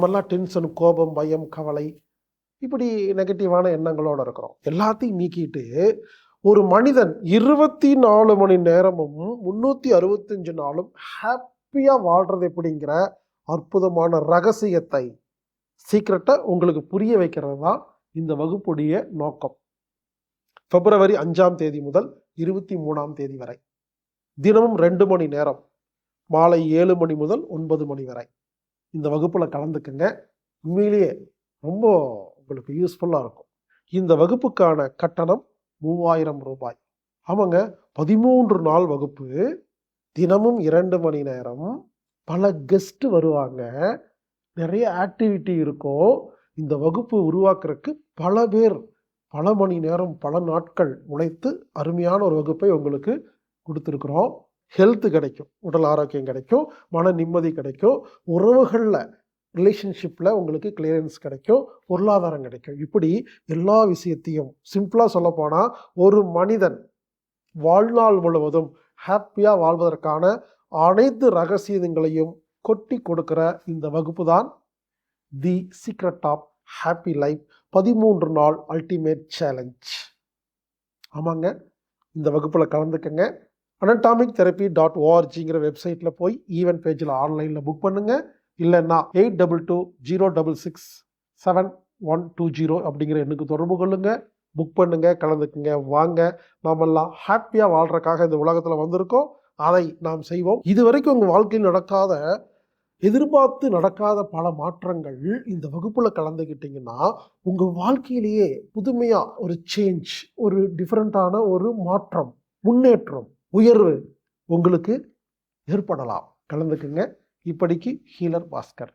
நம்மெல்லாம் டென்ஷன் கோபம் பயம் கவலை இப்படி நெகட்டிவான எண்ணங்களோடு இருக்கிறோம். எல்லாத்தையும் நீக்கிட்டு ஒரு மனிதன் இருபத்தி நாலு மணி நேரமும் முன்னூற்றி அறுபத்தஞ்சு நாளும் ஹாப்பியாக வாழ்கிறது எப்படிங்கிற அற்புதமான ரகசியத்தை சீக்கிரட்டை உங்களுக்கு புரிய வைக்கிறது தான் இந்த வகுப்புடைய நோக்கம். பிப்ரவரி அஞ்சாம் தேதி முதல் இருபத்தி மூணாம் தேதி வரை. தினமும் ரெண்டு மணி நேரம். மாலை ஏழு மணி முதல் ஒன்பது மணி வரை. இந்த வகுப்பில் கலந்துக்குங்க. உண்மையிலேயே ரொம்ப உங்களுக்கு யூஸ்ஃபுல்லாக இருக்கும். இந்த வகுப்புக்கான கட்டணம் மூவாயிரம் ரூபாய். ஆமாங்க பதிமூன்று நாள் வகுப்பு. தினமும் இரண்டு மணி நேரம். பல கெஸ்ட் வருவாங்க. நிறைய ஆக்டிவிட்டி இருக்கும். இந்த வகுப்பு உருவாக்குறதுக்கு பல பேர் பல மணி நேரம் பல நாட்கள் உழைத்து அருமையான ஒரு வகுப்பை உங்களுக்கு கொடுத்துருக்குறோம். ஹெல்த்து கிடைக்கும் உடல் ஆரோக்கியம் கிடைக்கும் மன நிம்மதி கிடைக்கும் உறவுகளில் ரிலேஷன்ஷிப்பில் உங்களுக்கு கிளியரன்ஸ் கிடைக்கும் பொருளாதாரம் கிடைக்கும். இப்படி எல்லா விஷயத்தையும் சிம்பிளாக சொல்லப்போனால் ஒரு மனிதன் வாழ்நாள் முழுவதும் ஹாப்பியாக வாழ்வதற்கான அனைத்து ரகசியங்களையும் கொட்டி கொடுக்கிற இந்த வகுப்பு தான் the secret of happy life பதிமூன்று நாள் அல்டிமேட் சேலஞ்ச் ஆமாங்க. இந்த வகுப்பில் கலந்துக்கங்க. அனட்டாமிக் தெரப்பி டாட் ஓஆர்ஜிங்கிற வெப்சைட்டில் போய் ஈவென்ட் பேஜில் ஆன்லைனில் புக் பண்ணுங்கள் இல்லைன்னா eight double two zero double six seven one two zero அப்படிங்கிற எண்ணுக்கு தொடர்பு கொள்ளுங்கள் புக் பண்ணுங்கள் கலந்துக்குங்க வாங்க. நாமெல்லாம் ஹாப்பியாக வாழ்றதுக்காக இந்த உலகத்தில் வந்திருக்கோம். அதை நாம் செய்வோம். இது வரைக்கும் உங்கள் வாழ்க்கையில் நடக்காத எதிர்பார்த்து நடக்காத பல மாற்றங்கள் இந்த வகுப்பில் கலந்துக்கிட்டிங்கன்னா உங்கள் வாழ்க்கையிலேயே புதுமையாக ஒரு சேஞ்ச் ஒரு டிஃப்ரெண்ட்டான ஒரு மாற்றம் முன்னேற்றம் உயர்வு உங்களுக்கு ஏற்படலாம். கலந்துக்குங்க. இப்படிக்கு ஹீலர் பாஸ்கர்.